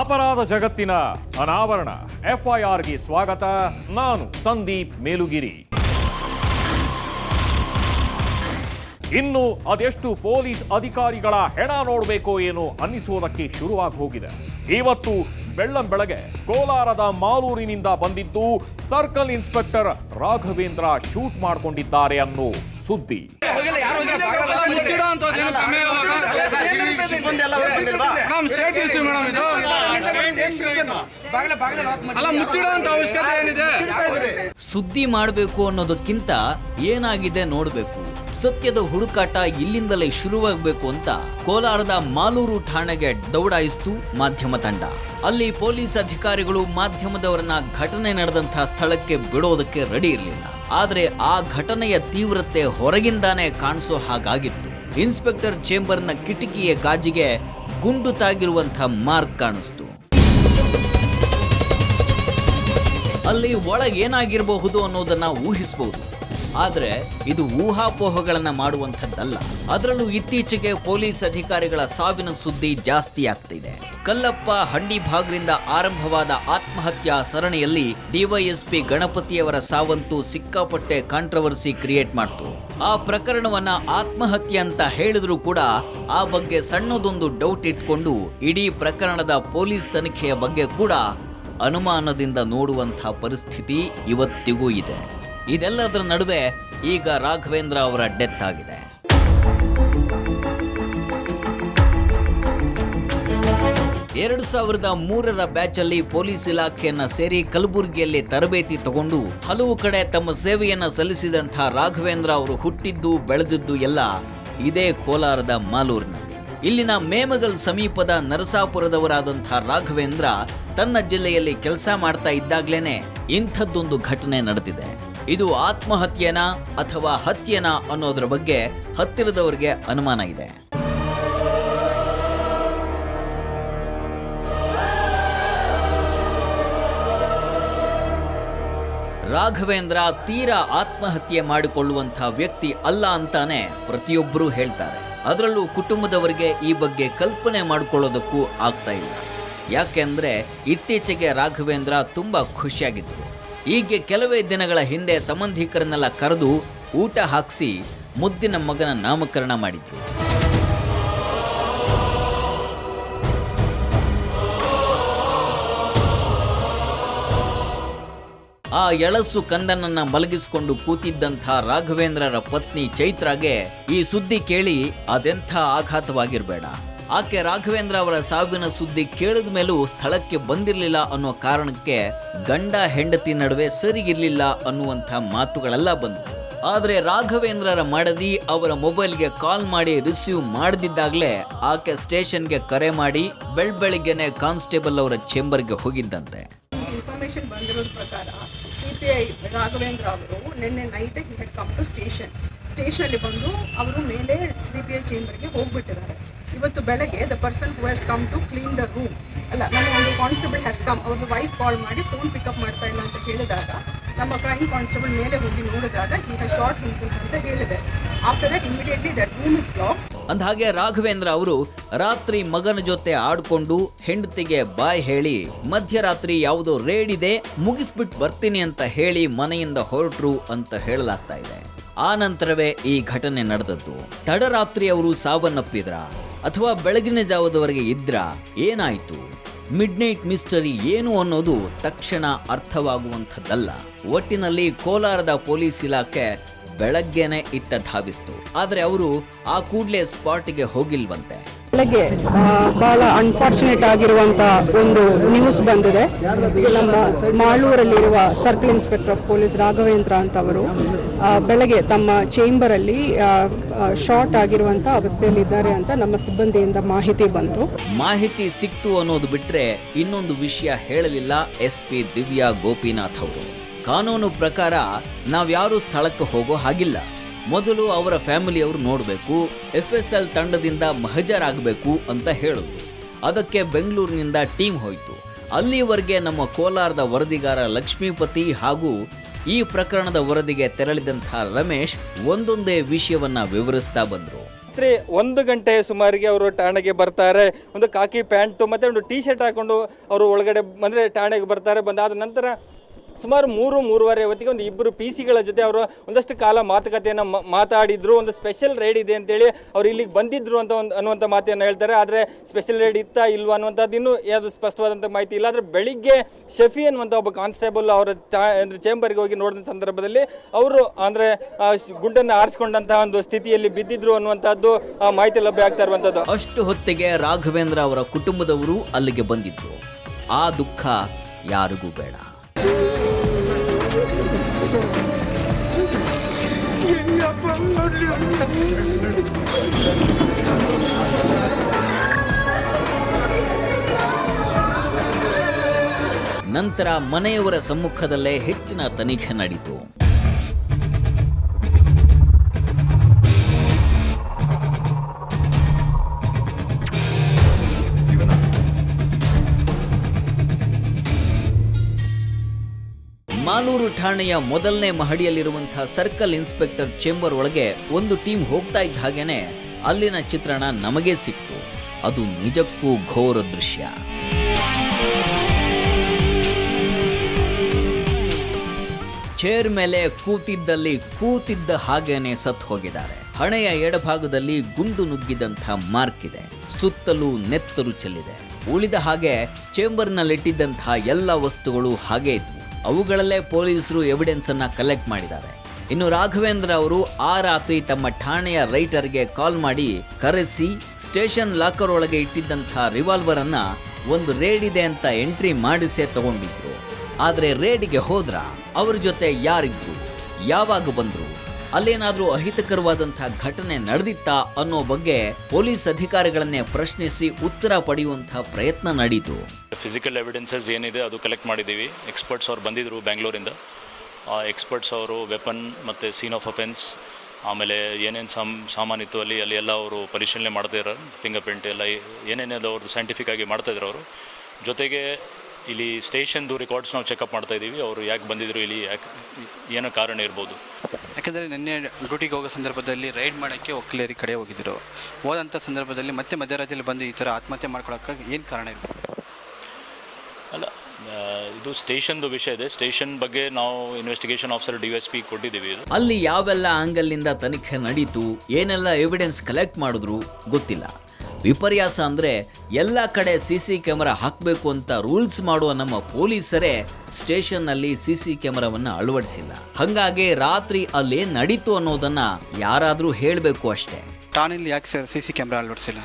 ಅಪರಾಧ ಜಗತ್ತಿನ ಅನಾವರಣ. ಎಫ್ಐಆರ್ಗೆ ಸ್ವಾಗತ. ನಾನು ಸಂದೀಪ್ ಮೇಲುಗಿರಿ. ಇನ್ನು ಅದೆಷ್ಟು ಪೊಲೀಸ್ ಅಧಿಕಾರಿಗಳ ಹೆಣ ನೋಡಬೇಕೋ ಏನೋ ಅನ್ನಿಸೋದಕ್ಕೆ ಶುರುವಾಗಿ ಹೋಗಿದೆ. ಇವತ್ತು ಬೆಳ್ಳಂ ಬೆಳಗ್ಗೆ ಕೋಲಾರದ ಮಾಲೂರಿನಿಂದ ಬಂದಿದ್ದು ಸರ್ಕಲ್ ಇನ್ಸ್ಪೆಕ್ಟರ್ ರಾಘವೇಂದ್ರ ಶೂಟ್ ಮಾಡಿಕೊಂಡಿದ್ದಾರೆ ಅನ್ನೋ ಸುದ್ದಿ. ಮುಚ್ಚಿಡೋ ಅಂತ? Madam state issue madam. ಇದು ಅಲ್ಲ ಮುಚ್ಚಿಡೋ ಅಂತ ಅವಶ್ಯಕತೆ ಏನಿದೆ? ಸುದ್ದಿ ಮಾಡಬೇಕು ಅನ್ನೋದಕ್ಕಿಂತ ಏನಾಗಿದೆ ನೋಡಬೇಕು. ಸತ್ಯದ ಹುಡುಕಾಟ ಇಲ್ಲಿಂದಲೇ ಶುರುವಾಗಬೇಕು ಅಂತ ಕೋಲಾರದ ಮಾಲೂರು ಠಾಣೆಗೆ ದೌಡಾಯಿಸಿತು ಮಾಧ್ಯಮ ತಂಡ. ಅಲ್ಲಿ ಪೊಲೀಸ್ ಅಧಿಕಾರಿಗಳು ಮಾಧ್ಯಮದವರನ್ನ ಘಟನೆ ನಡೆದಂತಹ ಸ್ಥಳಕ್ಕೆ ಬಿಡೋದಕ್ಕೆ ರೆಡಿ ಇರಲಿಲ್ಲ. ಆದರೆ ಆ ಘಟನೆಯ ತೀವ್ರತೆ ಹೊರಗಿಂದಾನೇ ಕಾಣಿಸೋ ಹಾಗಾಗಿತ್ತು. ಇನ್ಸ್ಪೆಕ್ಟರ್ ಚೇಂಬರ್ನ ಕಿಟಕಿಯ ಗಾಜಿಗೆ ಗುಂಡು ತಾಗಿರುವಂತಹ ಮಾರ್ಕ್ ಕಾಣಿಸ್ತು. ಅಲ್ಲಿ ಒಳಗೇನಾಗಿರಬಹುದು ಅನ್ನೋದನ್ನ ಊಹಿಸಬಹುದು ಆದರೆ ಇದು ಊಹಾಪೋಹಗಳನ್ನು ಮಾಡುವಂಥದ್ದಲ್ಲ. ಅದರಲ್ಲೂ ಇತ್ತೀಚೆಗೆ ಪೊಲೀಸ್ ಅಧಿಕಾರಿಗಳ ಸಾವಿನ ಸುದ್ದಿ ಜಾಸ್ತಿ ಆಗ್ತಿದೆ. ಕಲ್ಲಪ್ಪ ಹಂಡಿ ಹಂಡಿಭಾಗ್ರಿಂದ ಆರಂಭವಾದ ಆತ್ಮಹತ್ಯಾ ಸರಣಿಯಲ್ಲಿ ಡಿವೈಎಸ್ಪಿ ಗಣಪತಿಯವರ ಸಾವಂತು ಸಿಕ್ಕಾಪಟ್ಟೆ ಕಾಂಟ್ರವರ್ಸಿ ಕ್ರಿಯೇಟ್ ಮಾಡ್ತು. ಆ ಪ್ರಕರಣವನ್ನ ಆತ್ಮಹತ್ಯೆ ಅಂತ ಹೇಳಿದ್ರು ಕೂಡ ಆ ಬಗ್ಗೆ ಸಣ್ಣದೊಂದು ಡೌಟ್ ಇಟ್ಕೊಂಡು ಇಡೀ ಪ್ರಕರಣದ ಪೊಲೀಸ್ ತನಿಖೆಯ ಬಗ್ಗೆ ಕೂಡ ಅನುಮಾನದಿಂದ ನೋಡುವಂಥ ಪರಿಸ್ಥಿತಿ ಇವತ್ತಿಗೂ ಇದೆ. ಇದೆಲ್ಲದರ ನಡುವೆ ಈಗ ರಾಘವೇಂದ್ರ ಅವರ ಡೆತ್ ಆಗಿದೆ. ಎರಡು ಸಾವಿರದ ಮೂರರ ಬ್ಯಾಚ್ ಅಲ್ಲಿ ಪೊಲೀಸ್ ಇಲಾಖೆಯನ್ನ ಸೇರಿ ಕಲಬುರಗಿಯಲ್ಲಿ ತರಬೇತಿ ತಗೊಂಡು ಹಲವು ಕಡೆ ತಮ್ಮ ಸೇವೆಯನ್ನ ಸಲ್ಲಿಸಿದಂಥ ರಾಘವೇಂದ್ರ ಅವರು ಹುಟ್ಟಿದ್ದು, ಬೆಳೆದಿದ್ದು ಎಲ್ಲ ಇದೇ ಕೋಲಾರದ ಮಾಲೂರಿನಲ್ಲಿ. ಇಲ್ಲಿನ ಮೇಮಗಲ್ ಸಮೀಪದ ನರಸಾಪುರದವರಾದಂಥ ರಾಘವೇಂದ್ರ ತನ್ನ ಜಿಲ್ಲೆಯಲ್ಲಿ ಕೆಲಸ ಮಾಡ್ತಾ ಇದ್ದಾಗ್ಲೇನೆ ಇಂಥದ್ದೊಂದು ಘಟನೆ ನಡೆದಿದೆ. ಇದು ಆತ್ಮಹತ್ಯೆನಾ ಅಥವಾ ಹತ್ಯೆನಾ ಅನ್ನೋದ್ರ ಬಗ್ಗೆ ಹತ್ತಿರದವರಿಗೆ ಅನುಮಾನ ಇದೆ. ರಾಘವೇಂದ್ರ ತೀರಾ ಆತ್ಮಹತ್ಯೆ ಮಾಡಿಕೊಳ್ಳುವಂಥ ವ್ಯಕ್ತಿ ಅಲ್ಲ ಅಂತಾನೆ ಪ್ರತಿಯೊಬ್ಬರೂ ಹೇಳ್ತಾರೆ. ಅದರಲ್ಲೂ ಕುಟುಂಬದವರಿಗೆ ಈ ಬಗ್ಗೆ ಕಲ್ಪನೆ ಮಾಡಿಕೊಳ್ಳೋದಕ್ಕೂ ಆಗ್ತಾ ಇಲ್ಲ. ಯಾಕೆಂದ್ರೆ ಇತ್ತೀಚೆಗೆ ರಾಘವೇಂದ್ರ ತುಂಬಾ ಖುಷಿಯಾಗಿದ್ರು ಹೀಗೆ ಕೆಲವೇ ದಿನಗಳ ಹಿಂದೆ ಸಂಬಂಧಿಕರನ್ನೆಲ್ಲ ಕರೆದು ಊಟ ಹಾಕಿಸಿ ಮುದ್ದಿನ ಮಗನ ನಾಮಕರಣ ಮಾಡಿದ್ರು. ಆ ಎಳಸು ಕಂದನನ್ನ ಮಲಗಿಸಿಕೊಂಡು ಕೂತಿದ್ದಂಥ ರಾಘವೇಂದ್ರರ ಪತ್ನಿ ಚೈತ್ರಾಗೆ ಈ ಸುದ್ದಿ ಕೇಳಿ ಅದೆಂಥ ಆಘಾತವಾಗಿರ್ಬೇಡ. ಆಕೆ ರಾಘವೇಂದ್ರ ಅವರ ಸಾವಿನ ಸುದ್ದಿ ಕೇಳಿದ ಮೇಲೂ ಸ್ಥಳಕ್ಕೆ ಬಂದಿರಲಿಲ್ಲ ಅನ್ನೋ ಕಾರಣಕ್ಕೆ ಗಂಡ ಹೆಂಡತಿ ನಡುವೆ ಸರಿಗಿರ್ಲಿಲ್ಲ ಅನ್ನುವಂಥ ಮಾತುಗಳೆಲ್ಲ ಬಂದವು. ಆದ್ರೆ ರಾಘವೇಂದ್ರರ ಮಡದಿ ಅವರ ಮೊಬೈಲ್ಗೆ ಕಾಲ್ ಮಾಡಿ ರಿಸೀವ್ ಮಾಡದಿದ್ದಾಗಲೇ ಆಕೆ ಸ್ಟೇಷನ್ಗೆ ಕರೆ ಮಾಡಿ ಬೆಳ್ಬೆಳಿಗ್ಗೆನೆ ಕಾನ್ಸ್ಟೇಬಲ್ ಅವರ ಚೇಂಬರ್ಗೆ ಹೋಗಿದ್ದಂತೆ. ಇನ್ಫಾರ್ಮೇಶನ್ ಬಂದಿರೋದ್ರ ಪ್ರಕಾರ ಸಿ ಪಿ ಐ ರಾಘವೇಂದ್ರ ಅವರು ನಿನ್ನೆ ನೈಟ್ ಸ್ಟೇಷನ್ ಸ್ಟೇಷನಲ್ಲಿ ಬಂದು ಅವರು ಮೇಲೆ ಸಿ ಪಿ ಐ ಚೇಂಬರ್ಗೆ ಹೋಗ್ಬಿಟ್ಟಿದ್ದಾರೆ. ಇವತ್ತು ಬೆಳಗ್ಗೆ the person who has come to clean the room ಅಲ್ಲ ನನ್ನ ಒಂದು ಕಾನ್ಸ್ಟೇಬಲ್ ಹ್ಯಾಸ್ ಕಮ್ ಅವ್ರದ್ದು ವೈಫ್ ಕಾಲ್ ಮಾಡಿ ಫೋನ್ ಪಿಕಪ್ ಮಾಡ್ತಾ ಇಲ್ಲ ಅಂತ ಹೇಳಿದಾಗ, ನಮ್ಮ ಕ್ರೈಮ್ ಕಾನ್ಸ್ಟೇಬಲ್ ಮೇಲೆ ಹೋಗಿ ನೋಡಿದಾಗ ಈ ಹ್ಯಾಸ್ ಶಾರ್ಟ್ ಹಿಮ್ಸೆಲ್ಫ್ ಅಂತ ಹೇಳಿದೆ. After that immediately that room is lock ಅಂದಹಾಗೆ ರಾಘವೇಂದ್ರ ಅವರು ರಾತ್ರಿ ಮಗನ ಜೊತೆ ಆಡ್ಕೊಂಡು ಹೆಂಡತಿಗೆ ಬಾಯ್ ಹೇಳಿ, ಮಧ್ಯರಾತ್ರಿ ಯಾವುದೋ ರೇಡ್ ಇದೆ ಮುಗಿಸ್ಬಿಟ್ಟು ಬರ್ತೀನಿ ಅಂತ ಹೇಳಿ ಮನೆಯಿಂದ ಹೊರಟ್ರು ಅಂತ ಹೇಳಲಾಗ್ತಾ ಇದೆ. ಆ ನಂತರವೇ ಈ ಘಟನೆ ನಡೆದದ್ದು. ತಡರಾತ್ರಿ ಅವರು ಸಾವನ್ನಪ್ಪಿದ್ರ? ಅಥವಾ ಬೆಳಗಿನ ಜಾವದವರೆಗೆ ಇದ್ರ ಏನಾಯಿತು? ಮಿಡ್ ನೈಟ್ ಮಿಸ್ಟರಿ ಏನು ಅನ್ನೋದು ತಕ್ಷಣ ಅರ್ಥವಾಗುವಂಥದ್ದಲ್ಲ. ಒಟ್ಟಿನಲ್ಲಿ ಕೋಲಾರದ ಪೊಲೀಸ್ ಇಲಾಖೆ ಬೆಳಗ್ಗೆನೆ ಇತ್ತ ಧಾವಿಸ್ತು. ಆದರೆ ಅವರು ಆ ಕೂಡಲೇ ಸ್ಪಾಟ್ಗೆ ಹೋಗಿಲ್ವಂತೆ. ಬೆಳಗ್ಗೆ ಬಹಳ ಅನ್ಫಾರ್ಚುನೇಟ್ ಆಗಿರುವಂತ ಒಂದು ನ್ಯೂಸ್ ಬಂದಿದೆ. ನಮ್ಮ ಮಾಳೂರಲ್ಲಿರುವ circle inspector of police Raghavendra ಅಂತವರು ಬೆಳಗ್ಗೆ ತಮ್ಮ ಚೇಂಬರಲ್ಲಿ ಶಾರ್ಟ್ ಆಗಿರುವಂತ ಅವಸ್ಥೆಯಲ್ಲಿದ್ದಾರೆ ಅಂತ ನಮ್ಮ ಸಿಬ್ಬಂದಿಯಿಂದ ಮಾಹಿತಿ ಬಂತು. ಮಾಹಿತಿ ಸಿಕ್ತು ಅನ್ನೋದು ಬಿಟ್ರೆ ಇನ್ನೊಂದು ವಿಷಯ ಹೇಳಲಿಲ್ಲ ಎಸ್ ಪಿ ದಿವ್ಯಾ ಗೋಪಿನಾಥ್ ಅವರು. ಕಾನೂನು ಪ್ರಕಾರ ನಾವ್ಯಾರು ಸ್ಥಳಕ್ಕೆ ಹೋಗೋ ಹಾಗಿಲ್ಲ. ಮೊದಲು ಅವರ ಫ್ಯಾಮಿಲಿಯವರು ನೋಡಬೇಕು ಎಫ್ ಎಸ್ ಎಲ್ ತಂಡದಿಂದ ಮಹಜರಾಗಬೇಕು ಅಂತ ಹೇಳಿದ್ರು ಅದಕ್ಕೆ ಬೆಂಗಳೂರಿನಿಂದ ಟೀಮ್ ಹೋಯಿತು. ಅಲ್ಲಿವರೆಗೆ ನಮ್ಮ ಕೋಲಾರದ ವರದಿಗಾರ ಲಕ್ಷ್ಮೀಪತಿ ಹಾಗೂ ಈ ಪ್ರಕರಣದ ವರದಿಗೆ ತೆರಳಿದಂಥ ರಮೇಶ್ ಒಂದೊಂದೇ ವಿಷಯವನ್ನ ವಿವರಿಸ್ತಾ ಬಂದರು. ಒಂದು ಗಂಟೆ ಸುಮಾರಿಗೆ ಅವರು ಠಾಣೆಗೆ ಬರ್ತಾರೆ. ಒಂದು ಕಾಕಿ ಪ್ಯಾಂಟು ಮತ್ತು ಒಂದು ಟೀ ಶರ್ಟ್ ಹಾಕೊಂಡು ಅವರು ಒಳಗಡೆ ಅಂದರೆ ಠಾಣೆಗೆ ಬರ್ತಾರೆ. ಬಂದಾದ ನಂತರ ಸುಮಾರು ಮೂರು, ಮೂರುವರೆ ಹೊತ್ತಿಗೆ ಒಂದು ಇಬ್ಬರು ಪಿ ಸಿಗಳ ಜೊತೆ ಅವರು ಒಂದಷ್ಟು ಕಾಲ ಮಾತುಕತೆಯನ್ನು ಮಾತಾಡಿದ್ರು, ಒಂದು ಸ್ಪೆಷಲ್ ರೈಡ್ ಇದೆ ಅಂತೇಳಿ ಅವ್ರು ಇಲ್ಲಿಗೆ ಬಂದಿದ್ರು ಅಂತ ಒಂದು ಅನ್ನುವಂಥ ಮಾತನ್ನು ಹೇಳ್ತಾರೆ. ಆದರೆ ಸ್ಪೆಷಲ್ ರೈಡ್ ಇತ್ತಾ ಇಲ್ವಾ ಅನ್ನುವಂಥದ್ದು ಇನ್ನೂ ಯಾವುದು ಸ್ಪಷ್ಟವಾದಂಥ ಮಾಹಿತಿ ಇಲ್ಲ. ಆದರೆ ಬೆಳಿಗ್ಗೆ ಶಫಿ ಅನ್ನುವಂಥ ಒಬ್ಬ ಕಾನ್ಸ್ಟೇಬಲ್ ಅವರ ಚಾ, ಅಂದರೆ ಚೇಂಬರ್ಗೆ ಹೋಗಿ ನೋಡಿದ ಸಂದರ್ಭದಲ್ಲಿ ಅವರು, ಅಂದರೆ ಗುಂಡನ್ನು ಆರಿಸ್ಕೊಂಡಂತಹ ಒಂದು ಸ್ಥಿತಿಯಲ್ಲಿ ಬಿದ್ದಿದ್ರು ಅನ್ನುವಂಥದ್ದು, ಆ, ಮಾಹಿತಿ ಲಭ್ಯ ಆಗ್ತಾ ಇರುವಂಥದ್ದು. ಅಷ್ಟು ಹೊತ್ತಿಗೆ ರಾಘವೇಂದ್ರ ಅವರ ಕುಟುಂಬದವರು ಅಲ್ಲಿಗೆ ಬಂದಿದ್ರು. ಆ ದುಃಖ ಯಾರಿಗೂ ಬೇಡ. ನಂತರ ಮನೆಯವರ ಸಮ್ಮುಖದಲ್ಲೇ ಹೆಚ್ಚಿನ ತನಿಖೆ ನಡೆಯಿತು ಮಾಲೂರು ಠಾಣೆಯ ಮೊದಲನೇ ಮಹಡಿಯಲ್ಲಿರುವಂತಹ ಸರ್ಕಲ್ ಇನ್ಸ್ಪೆಕ್ಟರ್ ಚೇಂಬರ್ ಒಳಗೆ ಒಂದು ಟೀಮ್ ಹೋಗ್ತಾ ಇದ್ದ ಹಾಗೇನೆ ಅಲ್ಲಿನ ಚಿತ್ರಣ ನಮಗೆ ಸಿಕ್ತು. ಅದು ನಿಜಕ್ಕೂ ಘೋರ ದೃಶ್ಯ. ಚೇರ್ ಮೇಲೆ ಕೂತಿದ್ದಲ್ಲಿ ಕೂತಿದ್ದ ಹಾಗೇನೆ ಸತ್ತು ಹೋಗಿದ್ದಾರೆ. ಹಣೆಯ ಎಡಭಾಗದಲ್ಲಿ ಗುಂಡು ನುಗ್ಗಿದಂಥ ಮಾರ್ಕ್ ಇದೆ. ಸುತ್ತಲೂ ನೆತ್ತರು ಚೆಲ್ಲಿದೆ. ಉಳಿದ ಹಾಗೆ ಚೇಂಬರ್ನಲ್ಲಿಟ್ಟಿದ್ದಂಥ ಎಲ್ಲ ವಸ್ತುಗಳು ಹಾಗೆ ಇದ್ವು. ಅವುಗಳಲ್ಲೇ ಪೊಲೀಸರು ಎವಿಡೆನ್ಸ್ ಅನ್ನ ಕಲೆಕ್ಟ್ ಮಾಡಿದ್ದಾರೆ. ಇನ್ನು ರಾಘವೇಂದ್ರ ಅವರು ಆ ರಾತ್ರಿ ತಮ್ಮ ಠಾಣೆಯ ರೈಟರ್ಗೆ ಕಾಲ್ ಮಾಡಿ ಕರೆಸಿ ಸ್ಟೇಷನ್ ಲಾಕರ್ ಒಳಗೆ ಇಟ್ಟಿದ್ದಂಥ ರಿವಾಲ್ವರ್ ಅನ್ನ ಒಂದು ರೇಡ್ ಇದೆ ಅಂತ ಎಂಟ್ರಿ ಮಾಡಿಸೇ ತಗೊಂಡಿದ್ರು. ಆದರೆ ರೇಡಿಗೆ ಹೋದ್ರ? ಅವ್ರ ಜೊತೆ ಯಾರಿದ್ರು? ಯಾವಾಗ ಬಂದ್ರು? ಅಲ್ಲೇನಾದ್ರೂ ಅಹಿತಕರವಾದಂಥ ಘಟನೆ ನಡೆದಿತ್ತಾ ಅನ್ನೋ ಬಗ್ಗೆ ಪೊಲೀಸ್ ಅಧಿಕಾರಿಗಳನ್ನೇ ಪ್ರಶ್ನಿಸಿ ಉತ್ತರ ಪಡೆಯುವಂತಹ ಪ್ರಯತ್ನ ನಡೀತು. ಫಿಸಿಕಲ್ ಎವಿಡೆನ್ಸಸ್ ಏನಿದೆ ಅದು ಕಲೆಕ್ಟ್ ಮಾಡಿದ್ದೀವಿ. ಎಕ್ಸ್ಪರ್ಟ್ಸ್ ಅವ್ರು ಬಂದಿದ್ದರು ಬ್ಯಾಂಗ್ಳೂರಿಂದ ಆ ಎಕ್ಸ್ಪರ್ಟ್ಸ್ ಅವರು ವೆಪನ್ ಮತ್ತು ಸೀನ್ ಆಫ್ ಅಫೆನ್ಸ್ ಆಮೇಲೆ ಏನೇನು ಸಾಮ್ ಸಾಮಾನಿತ್ತು ಅಲ್ಲಿ ಅಲ್ಲಿ ಎಲ್ಲ ಅವರು ಪರಿಶೀಲನೆ ಮಾಡ್ತಾ ಇರೋ ಫಿಂಗರ್ ಪ್ರಿಂಟ್ ಎಲ್ಲ ಏನೇನಿದೆ ಅವ್ರದ್ದು ಸೈಂಟಿಫಿಕ್ ಆಗಿ ಮಾಡ್ತಾಯಿದ್ರು ಅವರು. ಜೊತೆಗೆ ಇಲ್ಲಿ ಸ್ಟೇಷನ್ದು ರೆಕಾರ್ಡ್ಸ್ ನಾವು ಚೆಕಪ್ ಮಾಡ್ತಾ ಇದ್ದೀವಿ ಅವರು ಯಾಕೆ ಬಂದಿದ್ರು ಇಲ್ಲಿ ಯಾಕೆ ಏನೋ ಕಾರಣ ಇರ್ಬೋದು. ಯಾಕೆಂದರೆ ನಿನ್ನೆ ಡ್ಯೂಟಿಗೆ ಹೋಗೋ ಸಂದರ್ಭದಲ್ಲಿ ರೈಡ್ ಮಾಡೋಕ್ಕೆ ಒಕ್ಕಲೇರಿ ಕಡೆ ಹೋಗಿದ್ದರು ಹೋದಂಥ ಸಂದರ್ಭದಲ್ಲಿ ಮತ್ತೆ ಮಧ್ಯರಾತ್ರಿಯಲ್ಲಿ ಬಂದು ಈ ಥರ ಆತ್ಮಹತ್ಯೆ ಮಾಡ್ಕೊಳಕ್ಕೆ ಏನು ಕಾರಣ ಇರ್ಬೋದು? ಅಲ್ಲ ಇದು ಸ್ಟೇಷನ್ದು ವಿಷಯ ಇದೆ. ಸ್ಟೇಷನ್ ಬಗ್ಗೆ ನಾವು investigation officer D S P ಕೊಟ್ಟಿದ್ದೀವಿ ಇದು. ಅಲ್ಲಿ ಯಾವೆಲ್ಲ ಆಂಗಲ್ನಿಂದ ತನಿಖೆ ನಡೀತು ಏನೆಲ್ಲ ಎವಿಡೆನ್ಸ್ ಕಲೆಕ್ಟ್ ಮಾಡಿದ್ರು ಗೊತ್ತಿಲ್ಲ. ವಿಪರ್ಯಾಸ ಅಂದರೆ ಎಲ್ಲ ಕಡೆ ಸಿ ಸಿ ಕ್ಯಾಮರಾ ಹಾಕಬೇಕು ಅಂತ ರೂಲ್ಸ್ ಮಾಡುವ ನಮ್ಮ ಪೊಲೀಸರೇ ಸ್ಟೇಷನ್ನಲ್ಲಿ ಸಿ ಸಿ ಕ್ಯಾಮರಾವನ್ನು ಅಳವಡಿಸಿಲ್ಲ. ಹಂಗಾಗಿ ರಾತ್ರಿ ಅಲ್ಲಿ ನಡೀತು ಅನ್ನೋದನ್ನು ಯಾರಾದರೂ ಹೇಳಬೇಕು ಅಷ್ಟೇ. ಠಾಣೆಯಲ್ಲಿ ಯಾಕೆ ಸರ್ ಸಿ ಸಿ ಕ್ಯಾಮ್ರಾ ಅಳವಡಿಸಿಲ್ಲ?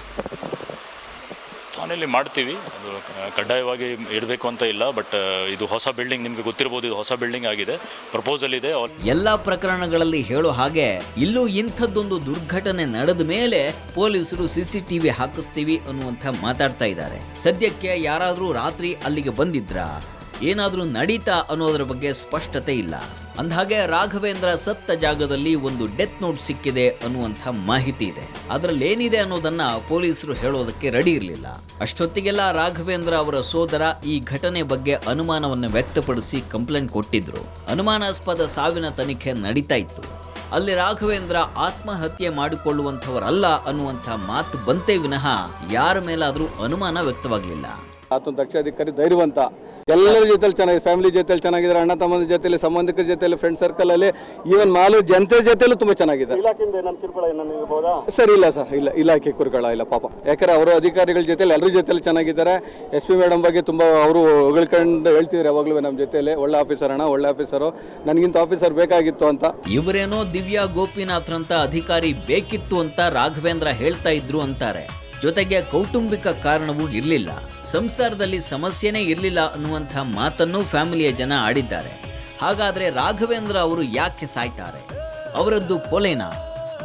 ಮನೇಲಿ ಮಾಡ್ತೀವಿ. ಅದು ಕಡ್ಡಾಯವಾಗಿ ಇಡಬೇಕು ಅಂತ ಇಲ್ಲ ಬಟ್ ಇದು ಹೊಸ ಬಿಲ್ಡಿಂಗ್ ನಿಮಗೆ ಗೊತ್ತಿರಬಹುದು ಇದು ಹೊಸ ಬಿಲ್ಡಿಂಗ್ ಆಗಿದೆ. ಪ್ರಪೋಸಲ್ ಇದೆ ಎಲ್ಲ ಪ್ರಕರಣಗಳಲ್ಲಿ ಹೇಳೋ ಹಾಗೆ ಇಲ್ಲೂ ಇಂಥದ್ದೊಂದು ದುರ್ಘಟನೆ ನಡೆದ ಮೇಲೆ ಪೊಲೀಸರು ಸಿಸಿಟಿವಿ ಹಾಕಿಸ್ತೀವಿ ಅನ್ನುವಂಥ ಮಾತಾಡ್ತಾ ಇದ್ದಾರೆ. ಸದ್ಯಕ್ಕೆ ಯಾರಾದರೂ ರಾತ್ರಿ ಅಲ್ಲಿಗೆ ಬಂದಿದ್ರಾ? ಏನಾದರೂ ನಡೀತಾ ಅನ್ನೋದ್ರ ಬಗ್ಗೆ ಸ್ಪಷ್ಟತೆ ಇಲ್ಲ. ಅಂದಹಾಗೆ ರಾಘವೇಂದ್ರ ಸತ್ತ ಜಾಗದಲ್ಲಿ ಒಂದು ಡೆತ್ ನೋಟ್ ಸಿಕ್ಕಿದೆ ಅನ್ನುವಂಥ ಮಾಹಿತಿ ಇದೆ. ಅದರಲ್ಲಿ ಏನಿದೆ ಅನ್ನೋದನ್ನ ಪೊಲೀಸರು ಹೇಳೋದಕ್ಕೆ ರೆಡಿ ಇರಲಿಲ್ಲ. ಅಷ್ಟೊತ್ತಿಗೆಲ್ಲ ರಾಘವೇಂದ್ರ ಅವರ ಸೋದರ ಈ ಘಟನೆ ಬಗ್ಗೆ ಅನುಮಾನವನ್ನು ವ್ಯಕ್ತಪಡಿಸಿ ಕಂಪ್ಲೇಂಟ್ ಕೊಟ್ಟಿದ್ರು. ಅನುಮಾನಾಸ್ಪದ ಸಾವಿನ ತನಿಖೆ ನಡೀತಾ ಇತ್ತು. ಅಲ್ಲಿ ರಾಘವೇಂದ್ರ ಆತ್ಮಹತ್ಯೆ ಮಾಡಿಕೊಳ್ಳುವಂಥವರಲ್ಲ ಅನ್ನುವಂಥ ಮಾತು ಬಂತೇ ವಿನಃ ಯಾರ ಮೇಲಾದ್ರೂ ಅನುಮಾನ ವ್ಯಕ್ತವಾಗಲಿಲ್ಲ. ಆತನ ದಕ್ಷ ಅಧಿಕಾರಿ ಧೈರ್ಯವಂತ. ಎಲ್ಲರ ಜೊತೆಲಿ ಚೆನ್ನಾಗಿದೆ ಫ್ಯಾಮಿಲಿ ಜೊತೆಲಿ ಚೆನ್ನಾಗಿದ್ದಾರೆ ಅಣ್ಣ ತಮ್ಮನ ಜೊತೆಲಿ ಸಂಬಂಧಿಕರ ಜೊತೆಲಿ ಫ್ರೆಂಡ್ ಸರ್ಕಲ್ ಅಲ್ಲಿ ಈವನ್ ಮಾಲು ಜನತೆ ಜೊತೆಲೂ ತುಂಬಾ ಚೆನ್ನಾಗಿದೆ. ಸರ್ ಇಲ್ಲ ಸರ್ ಇಲ್ಲ ಇಲಾಖೆ ಕುರುಗಳ ಇಲ್ಲ ಪಾಪ. ಯಾಕಂದ್ರೆ ಅವರು ಅಧಿಕಾರಿಗಳ ಜೊತೆಲಿ ಎಲ್ಲರ ಜೊತೆಲಿ ಚೆನ್ನಾಗಿದ್ದಾರೆ. ಎಸ್ ಪಿ ಮೇಡಮ್ ಬಗ್ಗೆ ತುಂಬಾ ಅವರು ಹೊಗಳ್ಕೊಂಡು ಹೇಳ್ತಿದ್ರು ಯಾವಾಗಲೂ ನಮ್ಮ ಜೊತೆಲಿ. ಒಳ್ಳೆ ಆಫೀಸರ್ ಅಣ್ಣ ಒಳ್ಳೆ ಆಫೀಸರು ನನಗಿಂತ ಆಫೀಸರ್ ಬೇಕಾಗಿತ್ತು ಅಂತ. ಇವರೇನೋ ದಿವ್ಯಾ ಗೋಪಿನಾಥ್ರಂತ ಅಧಿಕಾರಿ ಬೇಕಿತ್ತು ಅಂತ ರಾಘವೇಂದ್ರ ಹೇಳ್ತಾ ಇದ್ರು ಅಂತಾರೆ. ಜೊತೆಗೆ ಕೌಟುಂಬಿಕ ಕಾರಣವೂ ಇರಲಿಲ್ಲ. ಸಂಸಾರದಲ್ಲಿ ಸಮಸ್ಯೆನೇ ಇರಲಿಲ್ಲ ಅನ್ನುವಂಥ ಮಾತನ್ನು ಫ್ಯಾಮಿಲಿಯ ಜನ ಆಡಿದ್ದಾರೆ. ಹಾಗಾದ್ರೆ ರಾಘವೇಂದ್ರ ಅವರು ಯಾಕೆ ಸಾಯ್ತಾರೆ? ಅವರದ್ದು ಕೊಲೆನಾ?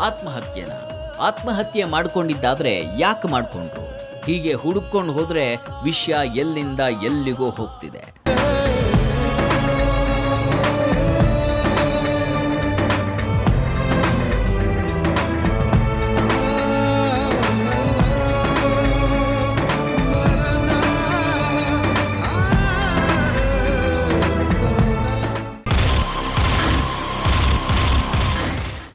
ಆತ್ಮಹತ್ಯೆನಾ? ಆತ್ಮಹತ್ಯೆ ಮಾಡ್ಕೊಂಡಿದ್ದಾದ್ರೆ ಯಾಕೆ ಮಾಡಿಕೊಂಡ್ರು? ಹೀಗೆ ಹುಡುಕೊಂಡು ಹೋದರೆ ವಿಷಯ ಎಲ್ಲಿಂದ ಎಲ್ಲಿಗೋ ಹೋಗ್ತಿದೆ.